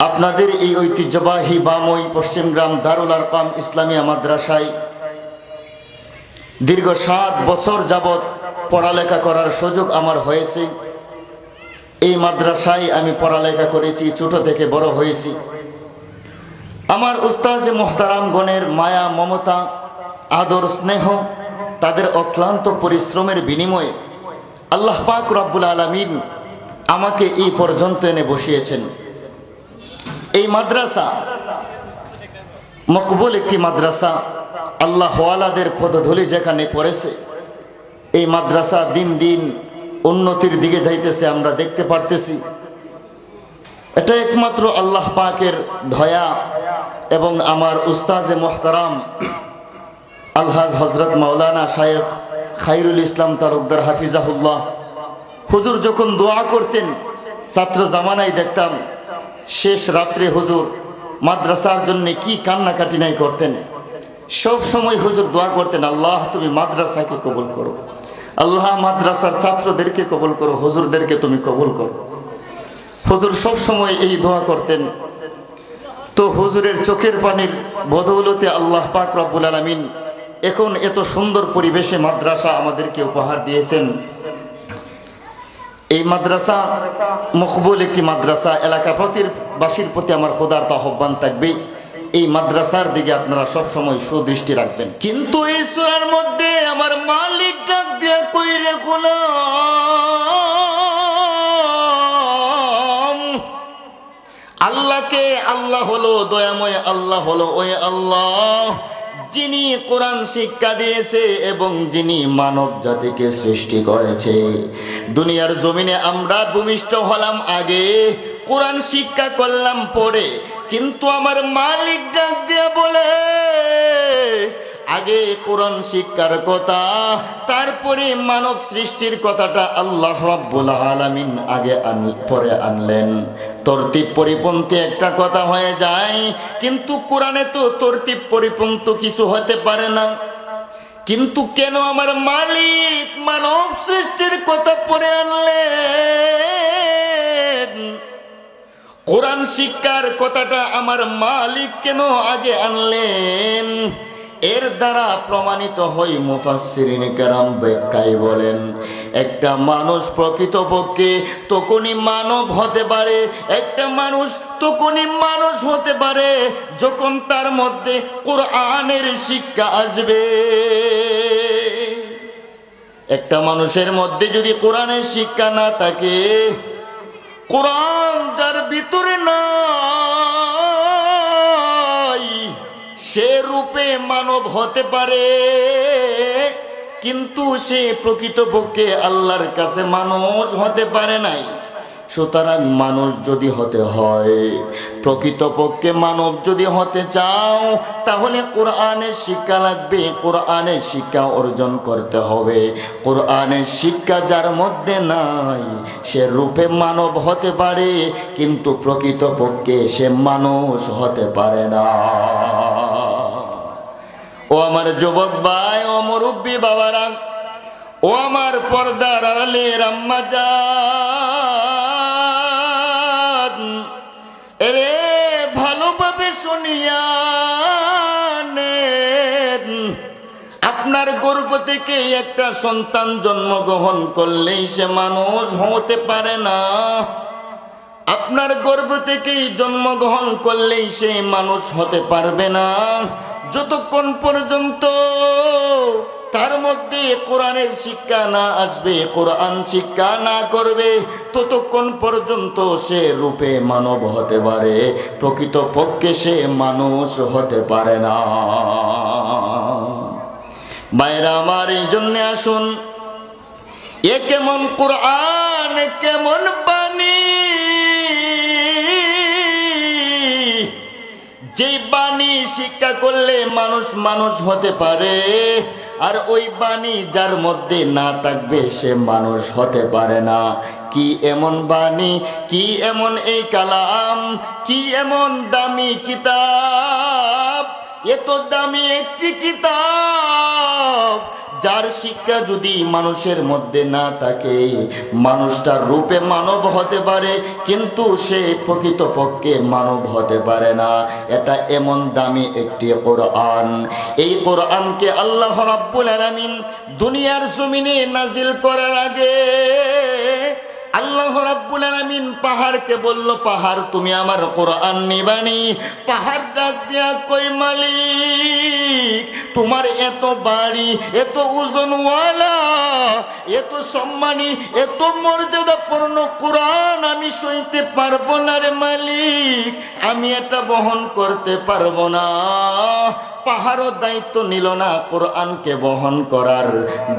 আপনাদের এই ঐতিহ্যবাহী বামই পশ্চিমগ্রাম দারুল আরকাম ইসলামিয়া মাদ্রাসায় দীর্ঘ সাত বছর যাবৎ পড়ালেখা করার সুযোগ আমার হয়েছে। এই মাদ্রাসায় আমি পড়ালেখা করেছি, ছোট থেকে বড় হয়েছি। আমার উস্তাজ মোহতারামগণের মায়া, মমতা, আদর, স্নেহ, তাদের অক্লান্ত পরিশ্রমের বিনিময়ে আল্লাহ পাক রব্বুল আলমিন আমাকে এই পর্যন্ত এনে বসিয়েছেন। এই মাদ্রাসা, মকবুল একটি মাদ্রাসা, আল্লাহ ওয়ালাদের পদধূলি যেখানে পড়েছে, এই মাদ্রাসা দিন দিন উন্নতির দিকে যাইতেছে, আমরা দেখতে পারতেছি। এটা একমাত্র আল্লাহ পাকের ধয়া এবং আমার উস্তাজে মোহতারাম আলহাজ হজরত মাওলানা শায়েখ খাইরুল ইসলাম তারকদার হাফিজাহুল্লাহ। হুজুর যখন দোয়া করতেন, ছাত্র জামানায় দেখতাম শেষ রাত্রে হুজুর মাদ্রাসার জন্য কি কান্নাকাটি নাই করতেন? সব সময় হুজুর দোয়া করতেন, আল্লাহ, তুমি মাদ্রাসাকে কবুল করো। আল্লাহ মাদ্রাসার ছাত্রদেরকে কবুল করো, হুজুরদেরকে তুমি কবুল করো। হুজুর সব সময় এই দোয়া করতেন। তো হুজুরের চোখের পানির বদৌলতে আল্লাহ পাক রব্বুল আলমিন এখন এত সুন্দর পরিবেশে মাদ্রাসা আমাদেরকে উপহার দিয়েছেন। এই মাদ্রাসা মকবুল একটি মাদ্রাসা। এলাকা বাসীর প্রতি আমার খোদার আহ্বান থাকবে। এই মাদ্রাসার দিকে আপনারা সব সময় সুদৃষ্টি রাখবেন। কিন্তু এই সুরার মধ্যে আমার মালিক ডাক দিয়ে কই গোলাম, আল্লাহকে আল্লাহ হলো দয়াময়, আল্লাহ হলো ওই আল্লাহ। যিনি কোরআন শিক্ষা দিয়েছে এবং যিনি মানব জাতিকে সৃষ্টি করেছে। দুনিয়ার জমিনে আমরা ভূমিষ্ঠ হলাম আগে, কোরআন শিক্ষা করলাম পরে। কিন্তু আমার মালিক ডাক দিয়ে বলে, আগে কোরআন শিক্ষার কথা, তারপরে মানব সৃষ্টির কথাটা আল্লাহ রাব্বুল আলামিন আগে আন, পরে আনলেন। তরতিব পরিপন্থী একটা কথা হয়ে যায়, কিন্তু কোরআনে তো তরতিব পরিপন্থী কিছু হতে পারে না। কিন্তু কেন আমার মালিক মানব সৃষ্টির কথা পরে আনলেন? কোরআন শিক্ষার কথাটা আমার মালিক কেন আগে আনলেন? এর দ্বারা প্রমাণিত হই মুফাসসিরিন কেরাম ব্যাখ্যায় বলেন একটা মানুষ প্রকৃতপক্ষে তখনই মানব হতে পারে, একটা মানুষ তখনই মানুষ হতে পারে যখন তার মধ্যে কোরআনের শিক্ষা আসবে। একটা মানুষের মধ্যে যদি কোরআনের শিক্ষা না থাকে, কোরআন যার ভিতরে নাই, সে রূপে মানব হতে পারে। কিন্তু সে প্রকৃতপক্ষে আল্লাহর কাছে মানুষ হতে পারে নাই। সুতরাং মানুষ যদি হতে হয়, প্রকৃতপক্ষে মানব যদি হতে চাও, তাহলে কোরআনের শিক্ষা লাগবে কোরআনের শিক্ষা অর্জন করতে হবে। কোরআনের শিক্ষা যার মধ্যে নাই, সে রূপে মানব হতে পারে, কিন্তু প্রকৃতপক্ষে সে মানুষ হতে পারে না। ও আমার যুবক ভাই, ও মুরব্বী বাবারা, ও আমার পর্দার আড়ালে রাম্মা যান ভালোভাবে শুনিয়া। আপনার গর্ভ থেকে একটা সন্তান জন্মগ্রহণ করলেই সে মানুষ হতে পারে না। আপনার গর্ভ থেকেই জন্মগ্রহণ করলেই সে মানুষ হতে পারবে না। যতক্ষণ পর্যন্ত তার মধ্যে কোরআনের শিক্ষা না আসবে, কোরআন শিক্ষা না করবে, ততক্ষণ পর্যন্ত সে রূপে মানব হতে পারে। প্রকৃত পক্ষে সে মানুষ হতে পারে না। বাইরে আমার এই জন্যে আসুন, এ কেমন কোরআন, কেমন বাণী? যে বাণী শিক্ষা করলে মানুষ মানুষ হতে পারে। আর ওই বাণী যার মধ্যে না থাকবে সে মানুষ হতে পারে না। কি এমন বাণী, কি এমন এই কালাম, কি এমন দামি কিতাব, এত দামি একটি কিতাব যার শিক্ষা যদি মানুষের মধ্যে না থাকে মানুষটার রূপে মানব হতে পারে, কিন্তু সে প্রকৃতপক্ষে মানব হতে পারে না। এটা এমন দামি একটি কোরআন। এই কোরআনকে আল্লাহ রাব্বুল আলামিন দুনিয়ার জমিনে নাজিল করার আগে আল্লাহ রাব্বুল আলামিন পাহাড়কে বলল, পাহাড় তুমি আমার কোরআন নিবানি। পাহাড় ডাক দিয়া কই মালিক? তোমার এত বাড়ি, এত ওজনওয়ালা, এত সম্মানী, এত মর্যাদাপূর্ণ কোরআন আমি সইতে পারব না রে মালিক। আমি এটা বহন করতে পারব না। পাহাড়ও দায়িত্ব নিল না, কোরআনকে বহন করার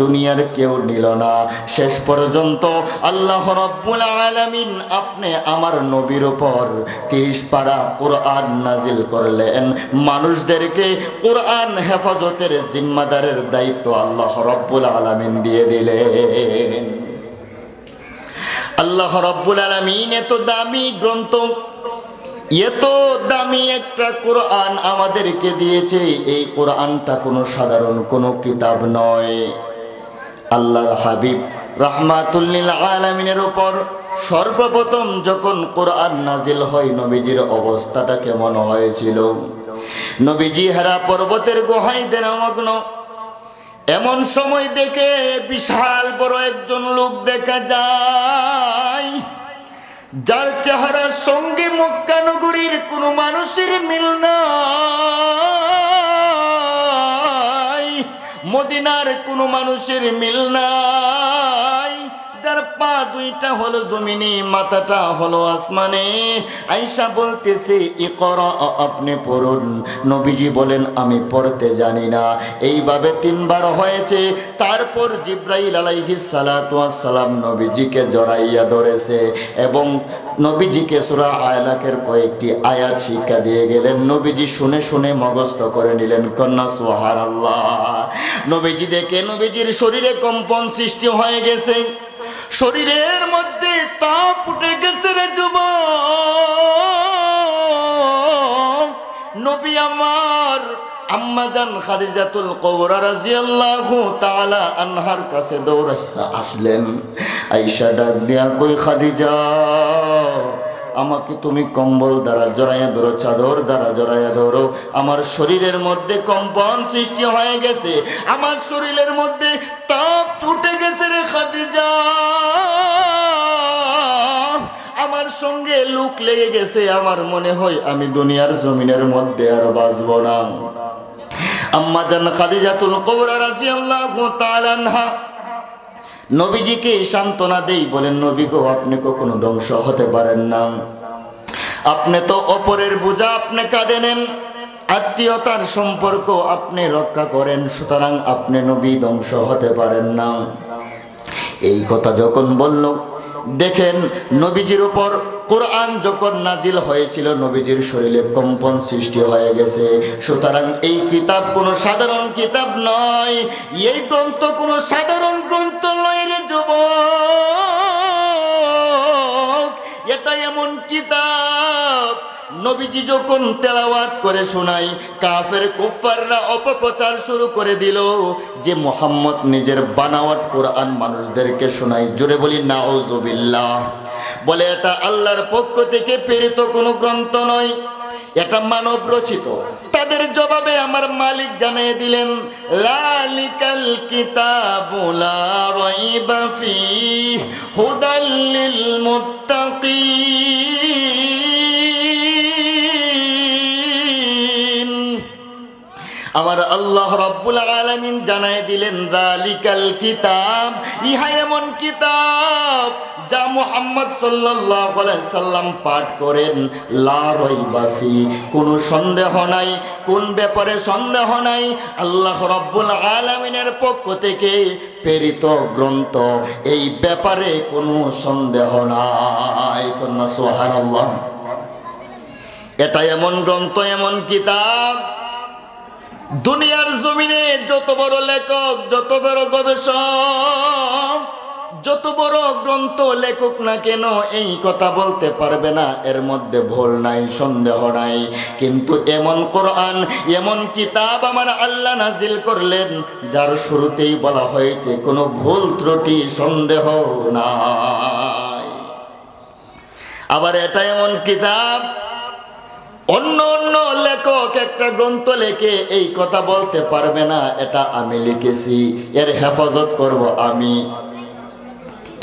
দুনিয়ার কেউ নিল না। শেষ পর্যন্ত আল্লাহ রব্বুল আলামিন আপনি আমার নবীর উপর তিরিশ পারা কোরআন নাজিল করলেন। মানুষদেরকে কোরআন হেফাজতের জিম্মাদারের দায়িত্ব আল্লাহ রব্বুল আলামিন দিয়ে দিলেন। আল্লাহ রব্বুল আলামিন এত দামি গ্রন্থ এত দামি একটা কোরআন আমাদেরকে দিয়েছে, এই কোরআনটা কোনো সাধারণ কোনো কিতাব নয়। আল্লাহর হাবিব রাহমাতুল্লিল আলামিনের উপর সর্বপ্রথম যখন কোরআন নাজিল হয়, নবীজির অবস্থাটা কেমন হয়েছিল? নবীজি হেরা পর্বতের গোহায় দেনামগ্ন। এমন সময় দেখে বিশাল বড় একজন লোক দেখা যায়। যার চেহারা সঙ্গে মক্কা নগরীর কোনো মানুষের মিল নাই মদিনার কোনো মানুষের মিল নাই। যার পা দুইটা হলো জমিনে, মাথাটা হলো আসমানে। আইসা বলতেছে, ইকরা, আপনি পড়ুন। নবীজি বলেন, আমি পড়তে জানি না। এইভাবে তিনবার হয়েছে। তারপর জিব্রাইল আলাইহিস সালাতু সালাম নবীজিকে জড়াইয়া ধরেছে এবং নবীজিকে সুরা আয়লাকের কয়েকটি আয়াত শিক্ষা দিয়ে গেলেন। নবীজি শুনে শুনে মগস্থ করে নিলেন, কন্যা সোহার আল্লাহ নবীজি দেখে, নবীজির শরীরে কম্পন সৃষ্টি হয়ে গেছে। শরীরের মধ্যে তাপ উঠে গেছে রে যুব নবী আমার আম্মাজান খাদিজাতুল কবরা রাজিয়াল্লাহু তাআলা আনহার কাছে আসলেন। আইসা ডাক দিয়া কই খাদিজা, আমাকে তুমি কম্বল দ্বারা জড়াইয়া ধরো, চাদর দ্বারা জড়াইয়া ধরো। আমার শরীরের মধ্যে কম্পন সৃষ্টি হয়ে গেছে। আমার শরীরের মধ্যে তাপ উঠে সঙ্গে লুক লেগে গেছে, আমার মনে হয় আমি দুনিয়ার জমিনের মধ্যে আর বাঁচব না। আম্মা জান খাদিজাতুল কবরা রাদিয়াল্লাহু তাআলা আনহা, নবীজিকে সান্ত্বনা দেই বলেন, নবী গো, আপনি কখনো ধ্বংস হতে পারেন না। আপনি তো অপরের বোঝা আপনি কাঁদে নেন, আত্মীয়তার সম্পর্ক আপনি রক্ষা করেন, সুতরাং আপনি নবী ধ্বংস হতে পারেন না। এই কথা যখন বলল দেখেন, নবীজির উপর কোরআন যখন নাজিল হয়েছিল, নবীজির শরীরে কম্পন সৃষ্টি হয়ে গেছে। সুতরাং এই কিতাব কোনো সাধারণ কিতাব নয়। এই গ্রন্থ কোনো সাধারণ গ্রন্থ নয় রে যুবক। এটা এমন কিতাব নবীজি যখন তেলাওয়াত করে শোনাই, কাফের কুফাররা অপপ্রচার শুরু করে দিল। যে মোহাম্মদ নিজের বানাওয়াত কোরআন মানুষদেরকে শোনাই, জোরে বলি নাওজুবিল্লাহ বলে, এটা আল্লাহর পক্ষ থেকে প্রেরিত কোনো গ্রন্থ নয়, এটা মানব রচিত। তাদের জবাবে আমার মালিক জানিয়ে দিলেন, লালিকাল কিতাবু লা রাইবা ফি হুদাল লিল মুত্তাকিন। আমার আল্লাহ রব্বুল আলামিন জানাই দিলেন, জালিকাল কিতাব, ইহা এমন কিতাব যা মুহাম্মদ আলাইহি সাল্লাম পাঠ করেন। লা রাইবা ফি, কোনো সন্দেহ নাই, কোন ব্যাপারে সন্দেহ নাই। আল্লাহ রব্বুল আলামিনের পক্ষ থেকে প্রেরিত গ্রন্থ, এই ব্যাপারে কোনো সন্দেহ নাই। কন্যা সুবহানাল্লাহ। এটা এমন গ্রন্থ, এমন কিতাব দুনিয়ার জমিনে যত বড় লেখক, যত বড় গবেষক, যত বড় গ্রন্থ লেখক না কেন এই কথা বলতে পারবে না। এর মধ্যে ভুল নাই, সন্দেহ নাই। কিন্তু এমন কোরআন, এমন কিতাব আমার আল্লাহ নাজিল করলেন, যার শুরুতেই বলা হয়েছে, কোনো ভুল ত্রুটি, সন্দেহ নাই। আবার এটা এমন কিতাব অন্য অন্য লেখক একটা গ্রন্থ লেখে এই কথা বলতে পারবে না, এটা আমি লিখেছি, এর হেফাজত করব আমি।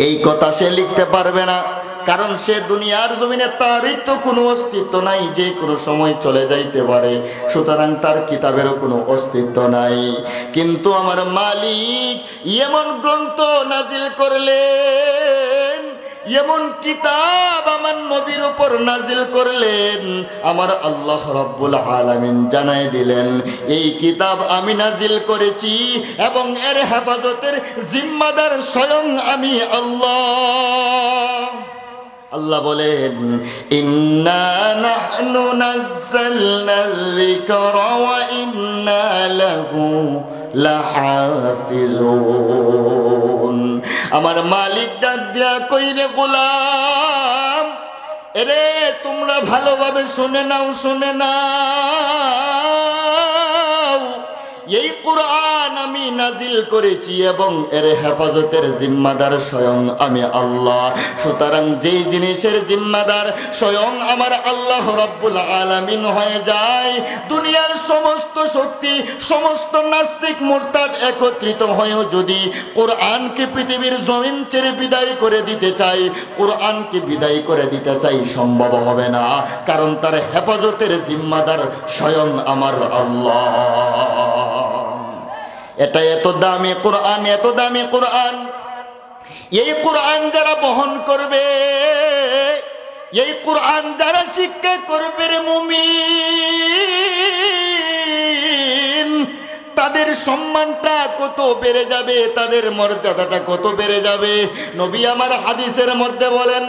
এই কথা সে লিখতে পারবে না, কারণ সে দুনিয়ার জমিনে তারই তো কোনো অস্তিত্ব নাই, যে কোনো সময় চলে যাইতে পারে, সুতরাং তার কিতাবেরও কোনো অস্তিত্ব নাই। কিন্তু আমার মালিক এমন গ্রন্থ নাজিল করলেন এমন কিতাব আমার নবীর উপর নাজিল করলেন, আমার আল্লাহ রব্বুল আলামিন জানাই দিলেন, এই কিতাব আমি নাজিল করেছি এবং এর হেফাজতের জিম্মাদার স্বয়ং আমি আল্লাহ। আল্লাহ বলেন, ইন্না নাহনু নাযালনা যিকরা ওয়া ইন্না লাহু লাহাফিজুন। আমার মালিক ডাক দিয়া কইরে গোলাম এরে তোমরা ভালোভাবে শুনে নাও শুনে নাও। এই কোরআন আমি নাজিল করেছি এবং এর হেফাজতের জিম্মাদার স্বয়ং আমি আল্লাহ। সুতরাং যেই জিনিসের জিম্মাদার স্বয়ং আমার আল্লাহ রব্বুল আলামিন হয়ে যায়। দুনিয়ার সমস্ত শক্তি, সমস্ত নাস্তিক মোরতাদ একত্রিত হয়েও যদি কোরআনকে পৃথিবীর জমিন ছেড়ে বিদায় করে দিতে চাই, কোরআনকে বিদায় করে দিতে চাই সম্ভব হবে না, কারণ তার হেফাজতের জিম্মাদার স্বয়ং আমার আল্লাহ। এটা এত দামি কোরআন, এত দামি কোরআন। এই কোরআন যারা বহন করবে, এই কোরআন যারা শিক্ষা করবে রে তাদের সম্মানটা কত বেড়ে যাবে, তাদের মর্যাদাটা কত বেড়ে যাবে? নবী আমার হাদিসের মধ্যে বলেন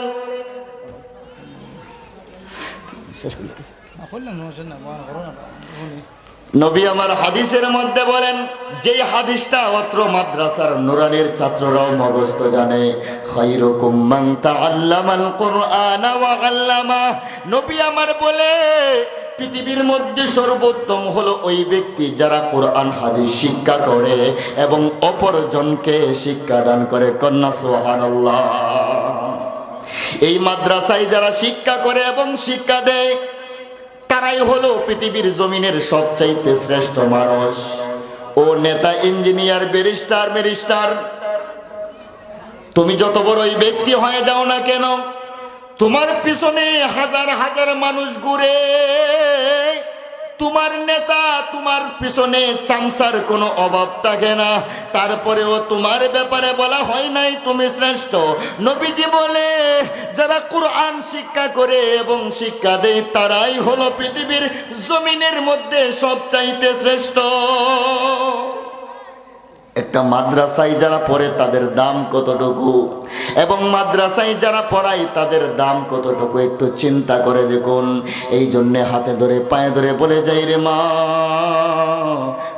নবী আমার হাদিসের মধ্যে বলেন, যেই হাদিসটা অত্র মাদ্রাসার নুরানির ছাত্ররাও মগস্ত জানে নবী আমার বলে, পৃথিবীর মধ্যে সর্বোত্তম হলো ওই ব্যক্তি যারা কোরআন, হাদিস শিক্ষা করে এবং অপরজনকে শিক্ষা দান করে। কন্যা, সুবহানাল্লাহ। এই মাদ্রাসায় যারা শিক্ষা করে এবং শিক্ষা দেয় তারাই হলো পৃথিবীর জমিনের সবচাইতে শ্রেষ্ঠ মানুষ। ও নেতা, ইঞ্জিনিয়ার, ব্যারিস্টার ম্যারিস্টার তুমি যত বড় বড়ই ব্যক্তি হয়ে যাও না কেন, তোমার পিছনে হাজার হাজার মানুষ ঘুরে। তোমার নেতা, তোমার পিছনে চামচার কোনো অভাব থাকে না। তারপরেও তোমার ব্যাপারে বলা হয় নাই, তুমি শ্রেষ্ঠ। নবীজি বলে, যারা কোরআন শিক্ষা করে এবং শিক্ষা দেয়, তারাই হলো পৃথিবীর জমিনের মধ্যে সবচাইতে শ্রেষ্ঠ। একটা মাদ্রাসায় যারা পড়ে তাদের দাম কতটুকু? এবং মাদ্রাসায় যারা পড়ায় তাদের দাম কতটুকু? একটু চিন্তা করে দেখুন। এই জন্যে হাতে ধরে, পায়ে ধরে বলে যাই রে মা,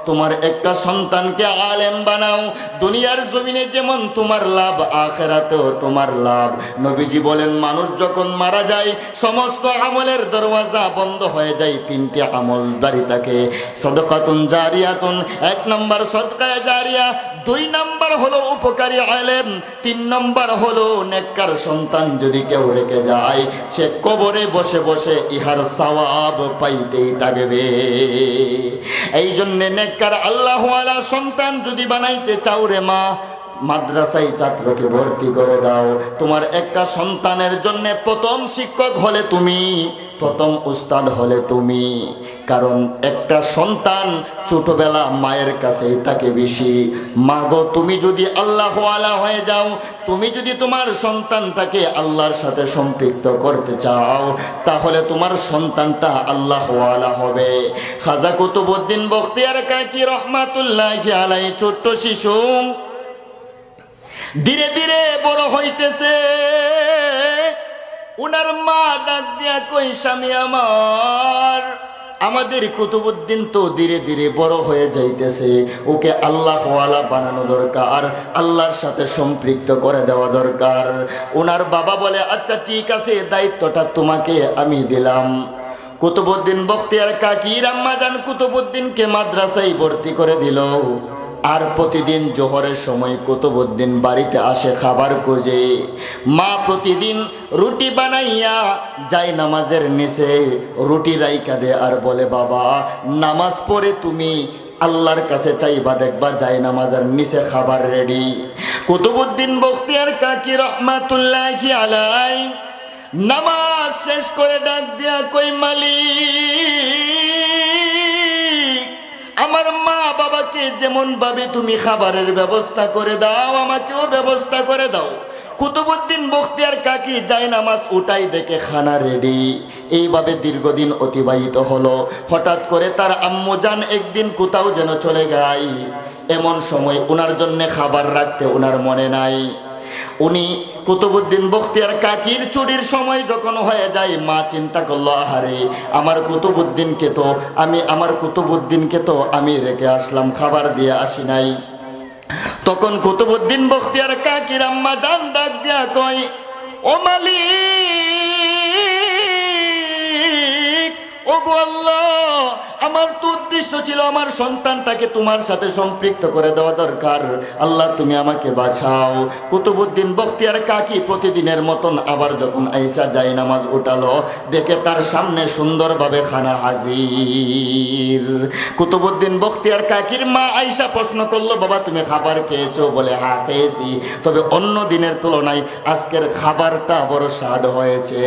তোমার একটা সন্তানকে আলেম বানাও। দুনিয়ার জমিনে যেমন তোমার লাভ, আখেরাতেও তোমার লাভ। নবীজি বলেন, মানুষ যখন মারা যায়, সমস্ত আমলের দরওয়াজা বন্ধ হয়ে যায়, তিনটি আমল বাড়ি থাকে। সদকাতুন জারিয়াতুন, এক নম্বর সদকায় জারিয়া দুই নম্বর হলো উপকারী আলেম, তিন নম্বর হলো নেককার সন্তান যদি কেউ রেখে যায়, সে কবরে বসে বসে ইহার সওয়াব পাইতেই থাকবে। এই জন্যে নেককার আল্লাহওয়ালা সন্তান যদি বানাইতে চাও রে মা, মাদ্রাসায় ছাত্রকে ভর্তি করে দাও। তোমার একটা সন্তানের জন্য প্রথম শিক্ষক হলে তুমি। প্রথম উস্তাদ হলে তুমি, কারণ একটা সন্তান ছোটবেলা মায়ের কাছেই থাকে বেশি। মা গো তুমি যদি আল্লাহ আল্লাহওয়ালা হয়ে যাও, তুমি যদি তোমার সন্তানটাকে আল্লাহর সাথে সম্পৃক্ত করতে চাও, তাহলে তোমার সন্তানটা আল্লাহ আল্লাহওয়ালা হবে। খাজা কুতুবুদ্দিন বখতিয়ার কাকি রহমাতুল্লাহ আলাই ছোট্ট শিশু। ধীরে ধীরে বড় হইতেছে। উনার মা ডাক দিয়া কই, স্বামী আমার, আমাদের কুতুবুদ্দিন তো ধীরে ধীরে বড় হয়ে যাইতেছে। ওকে আল্লাহ ওয়ালা বানানো দরকার, আল্লাহর সাথে সম্পৃক্ত করে দেওয়া দরকার। ওনার বাবা বলে আচ্ছা ঠিক আছে, দায়িত্বটা তোমাকে আমি দিলাম। কুতুবুদ্দিন বখতিয়ার কাকির আম্মা জান কুতুবুদ্দিনকে মাদ্রাসায় ভর্তি করে দিল। আর প্রতিদিন জোহরের সময় কুতুবুদ্দিন বাড়িতে আসে খাবার খুঁজে। মা প্রতিদিন রুটি বানাইয়া যায় নামাজের নিচে। রুটি রাইকা দে আর বলে, বাবা, নামাজ পড়ে তুমি আল্লাহর কাছে চাইবা, দেখবা যাই নামাজের নিচে খাবার রেডি। কুতুবুদ্দিন বখতিয়ার কাকি রহমাতুল্লাহ আলাই, নামাজ শেষ করে ডাক দিয়া কই মালিক, আমার মা বাবাকে যেমন ভাবে তুমি খাবারের ব্যবস্থা করে দাও, আমাকেও ব্যবস্থা করে দাও। কুতুবুদ্দিন বখতিয়ার কাকি যায় নামাজ উঠাই দেখে খানা রেডি এইভাবে দীর্ঘদিন অতিবাহিত হলো। হঠাৎ করে তার আম্মুজান একদিন কোথাও যেন চলে যায়। এমন সময় ওনার জন্য খাবার রাখতে ওনার মনে নাই। উনি কুতুবুদ্দিন বখতিয়ার কাকির চুরির সময় যখন হয়ে যায়, মা চিন্তা করল, আহারে, আমার কুতুবুদ্দিনকে তো, আমি, আমার কুতুবুদ্দিনকে তো আমি রেখে আসলাম, খাবার দিয়ে আসি নাই। তখন কুতুবুদ্দিন বখতিয়ার কাকির আম্মা জান ডাক দিয়া কয়, ও মালিক ও গো আল্লাহ, আমার তো উদ্দেশ্য ছিল আমার সন্তানটাকে তোমার সাথে সম্পৃক্ত করে দেওয়া দরকার। আল্লাহ, তুমি আমাকে বাঁচাও। কুতুবুদ্দিন বখতিয়ার কাকি প্রতিদিনের মতন আবার যখন আইসা যাই নামাজ উঠালো, দেখে তার সামনে সুন্দরভাবে খানা হাজির। কুতুবুদ্দিন বখতিয়ার কাকির মা আইসা প্রশ্ন করল, বাবা, তুমি খাবার খেয়েছো? বলে হা খেয়েছি। তবে অন্য দিনের তুলনায় আজকের খাবারটা বড় স্বাদ হয়েছে।